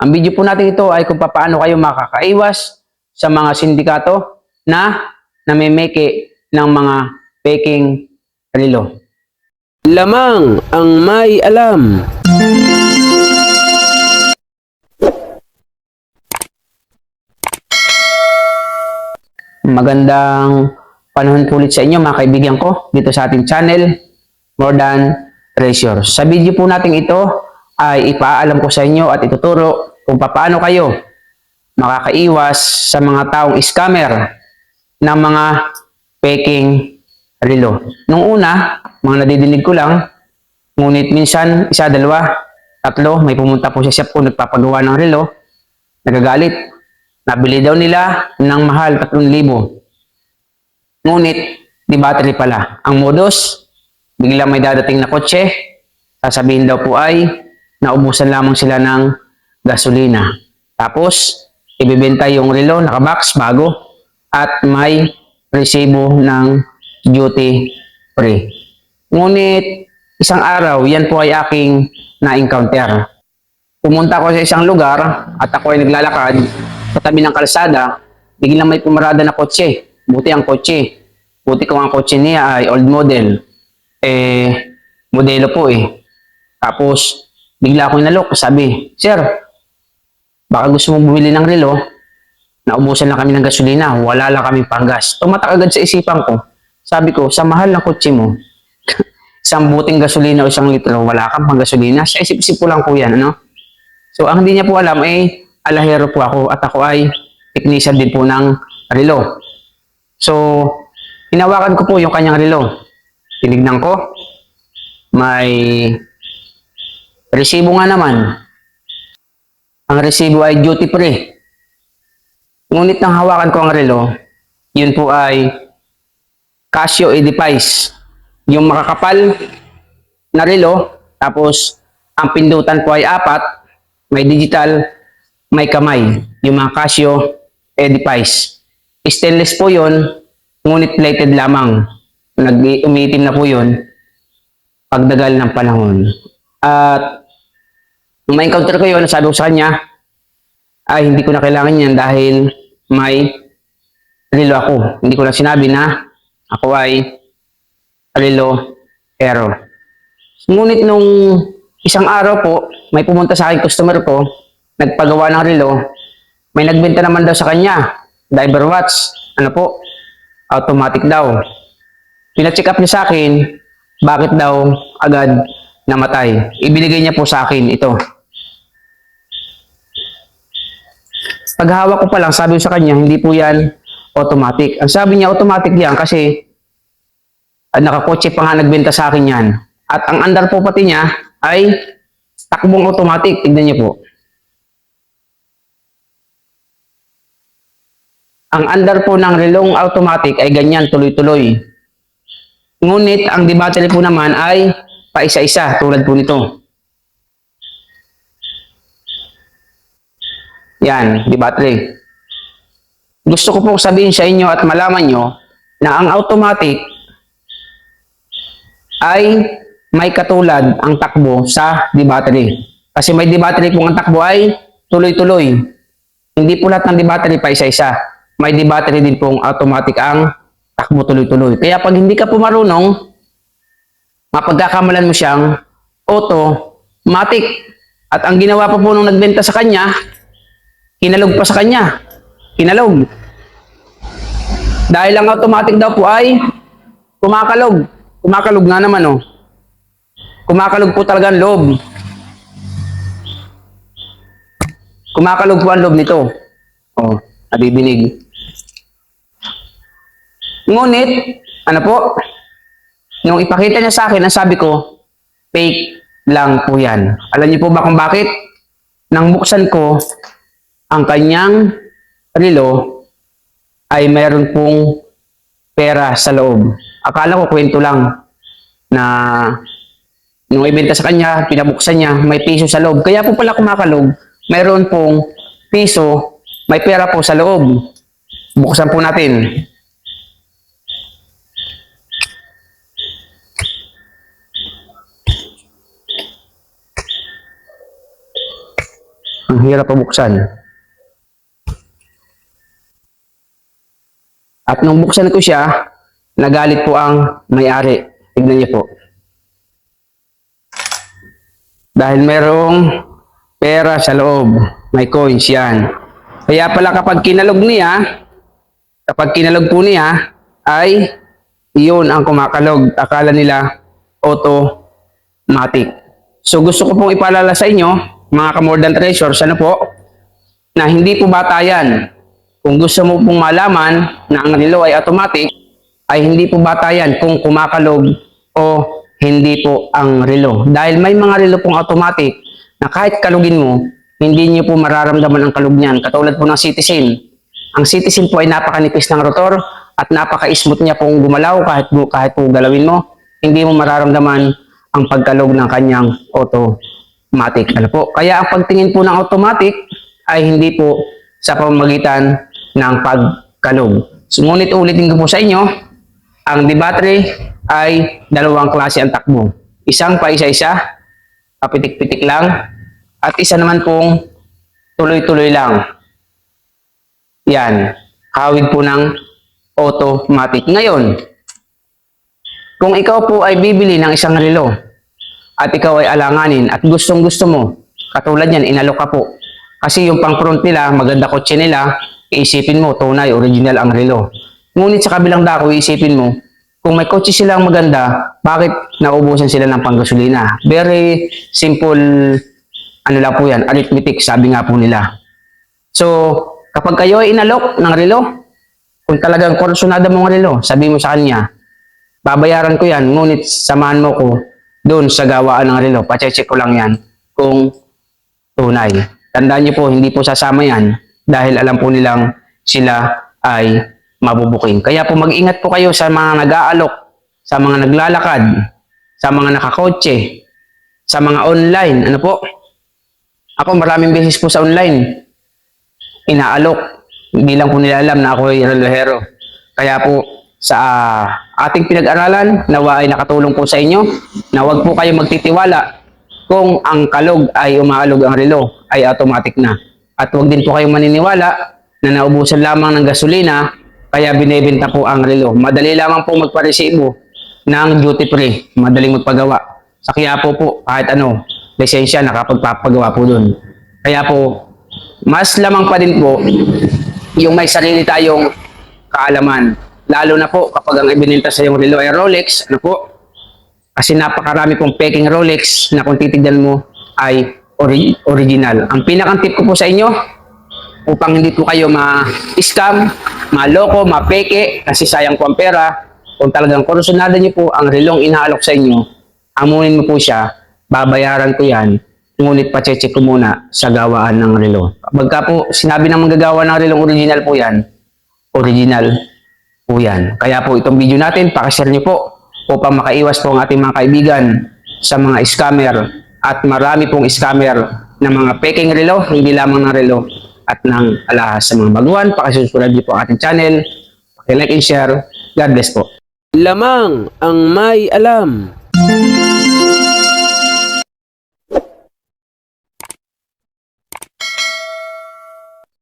Ang video po natin ito ay kung paano kayo makakaiwas sa mga sindikato na namimeke ng mga peking relo. Lamang ang may alam. Magandang panahon po ulit sa inyo mga kaibigan ko dito sa ating channel, More Than Treasure. Sa video po natin ito ay ipaalam ko sa inyo at ituturo kung paano kayo makakaiwas sa mga taong scammer ng mga peking relo. Nung una, mga nadidinig ko lang, ngunit minsan, isa, dalawa, tatlo, may pumunta po sa shop ko, nagpapagawa ng relo, nagagalit. Nabili daw nila ng mahal, 3,000. Ngunit, di battery pala. Ang modus, bigla may dadating na kotse, sasabihin daw po ay, naubusan lamang sila ng gasolina. Tapos, ibibenta yung relo, nakabox, bago, at may resibo ng duty free. Ngunit, isang araw, yan po ay aking na-encounter. Pumunta ako sa isang lugar at ako ay naglalakad sa tabi ng kalsada, biglang may pumarada na kotse. Buti ang kotse. Buti kung ang kotse niya ay old model. Eh, modelo po eh. Tapos, bigla akong inalok. Sabi, Sir, baka gusto mong bumili ng relo, naubusan lang kami ng gasolina, wala lang kami panggas. Tumatak agad sa isipan ko. Sabi ko, sa mahal ng kotse mo, isang buting gasolina o isang litro, wala kang pang gasolina. Sa isip-isip ko lang po yan, ano? So, ang hindi niya po alam, eh, alahero po ako at ako ay technician din po ng relo. So, hinawakan ko po yung kanyang relo. Tinignan ko. May resibo nga naman. Ang resibo ay duty free. Ngunit nang hawakan ko ang relo, yun po ay Casio Edifice. Yung makakapal na relo, tapos ang pindutan po ay apat, may digital, may kamay. Yung mga Casio Edifice. Stainless po yun, ngunit plated lamang. Nag umiitim na po yun pagdagal ng panahon. At nung ma-encounter ko yun, sabi ko sa kanya, ay hindi ko na kailangan yan dahil may relo ako. Hindi ko lang sinabi na ako ay relo hero. Ngunit nung isang araw po, may pumunta sa akin customer ko, nagpagawa ng relo, may nagbenta naman daw sa kanya, diver watch, ano po, automatic daw. Pina-check up niya sa akin, bakit daw agad namatay. Ibinigay niya po sa akin ito. Paghawak ko pa lang, sabi ko sa kanya, hindi po yan automatic. Ang sabi niya, automatic yan kasi ah, nakakotse pa nga nagbenta sa akin yan. At ang andar po pati niya ay takbong automatic. Tignan niyo po. Ang andar po ng relong automatic ay ganyan, tuloy-tuloy. Ngunit ang di-battery po naman ay paisa-isa tulad po nito. Yan, di-battery. Gusto ko po sabihin sa inyo at malaman nyo na ang automatic ay may katulad ang takbo sa di-battery. Kasi may di-battery po ang takbo ay tuloy-tuloy. Hindi po lahat ng di-battery pa isa-isa. May di-battery din pong automatic ang takbo tuloy-tuloy. Kaya pag hindi ka po marunong, mapagkakamalan mo siyang automatic. At ang ginawa pa po nung nagbenta sa kanya, kinalog pa sa kanya. Kinalog. Dahil ang automatic daw po ay kumakalog. Kumakalog nga naman oh. Kumakalog po talaga ang loob. Kumakalog po ang loob nito. Oh, nabibinig. Ngunit, ano po, nung ipakita niya sa akin, ang sabi ko, fake lang po yan. Alam niyo po ba kung bakit? Nang buksan ko, ang kanyang relo ay meron pong pera sa loob. Akala ko kwento lang na nung ibenta sa kanya, pinabuksan niya, may piso sa loob. Kaya po pala kumakalog, meron pong piso, may pera po sa loob. Buksan po natin. Ang hirap pabuksan. At nung buksan ko siya, nagalit po ang may-ari. Tignan niyo po. Dahil merong pera sa loob. May coins yan. Kaya pala kapag kinalog niya, kapag kinalog po niya, ay iyon ang kumakalog. Akala nila automatic. So gusto ko pong ipaalala sa inyo, mga ka-more than treasures, ano po, na hindi po batayan. Kung gusto mo pong malaman na ang relo ay automatic, ay hindi po batayan kung kumakalog o hindi po ang relo. Dahil may mga relo pong automatic na kahit kalugin mo, hindi niyo po mararamdaman ang kalug niyan. Katulad po ng citizen. Ang citizen po ay napakanipis ng rotor at napaka-smooth niya pong gumalaw kahit, kahit po galawin mo. Hindi mo mararamdaman ang pagkalog ng kanyang automatic. Ano po? Kaya ang pagtingin po ng automatic ay hindi po sa pamamagitan ng pagkalog. So, ngunit ulitin ko po sa inyo, ang debattery ay dalawang klase ang takbo. Isang pa isa-isa, papitik-pitik lang, at isa naman pong tuloy-tuloy lang. Yan, kawid po ng automatic. Ngayon, kung ikaw po ay bibili ng isang relo at ikaw ay alanganin at gustong gusto mo, katulad yan, inalok ka po. Kasi yung pang front nila, maganda kotse nila, iisipin mo, tunay, original ang relo. Ngunit sa kabilang dako, iisipin mo, kung may kotse silang maganda, bakit naubusan sila ng panggasolina? Very simple, ano lang po yan, arithmetic, sabi nga po nila. So, kapag kayo ay inalok ng relo, kung talagang kursunada mong relo, sabi mo sa kanya, babayaran ko yan, ngunit samahan mo ko doon sa gawaan ng relo. Pachecheck ko lang yan kung tunay. Tandaan niyo po, hindi po sasama yan dahil alam po nilang sila ay mabubuking. Kaya po mag-ingat po kayo sa mga nag-aalok, sa mga naglalakad, sa mga nakakotse, sa mga online. Ano po? Ako maraming beses po sa online, inaalok. Hindi lang po nila alam na ako ay relojero. Kaya po sa ah, ating pinag-aralan, nawa ay nakatulong po sa inyo na huwag po kayo magtitiwala kung ang kalog ay umaalog ang relo ay automatic na. At huwag din po kayo maniniwala na naubusan lamang ng gasolina kaya binebenta po ang relo. Madali lamang po magparesibo ng duty free. Madaling magpagawa. Sa Quiapo po, kahit ano, lisensya nakapagpapagawa po dun. Kaya po, mas lamang pa din po yung may sarili tayong kaalaman. Lalo na po kapag ang ibinenta sa yung relo ay Rolex, ano po, kasi napakarami pong peking Rolex na kung titignan mo ay ori- original. Ang pinakang tip ko po sa inyo, upang hindi po kayo ma-scam, maloko, mapeke, kasi sayang po ang pera, kung talagang kursunada niyo po ang relong inaalok sa inyo, amunin mo po siya, babayaran ko yan, ngunit pachecheck ko muna sa gawaan ng relo. Pagka po sinabi ng manggagawa ng relong original po yan, original po yan. Kaya po itong video natin, pakishare niyo po upang makaiwas po ang ating mga kaibigan sa mga scammer at marami pong scammer ng mga peking relo, hindi lamang ng relo at ng alahas sa mga baguhan. Pakisusunod niyo po ang ating channel. Pakilike and share. God bless po. Lamang ang may alam.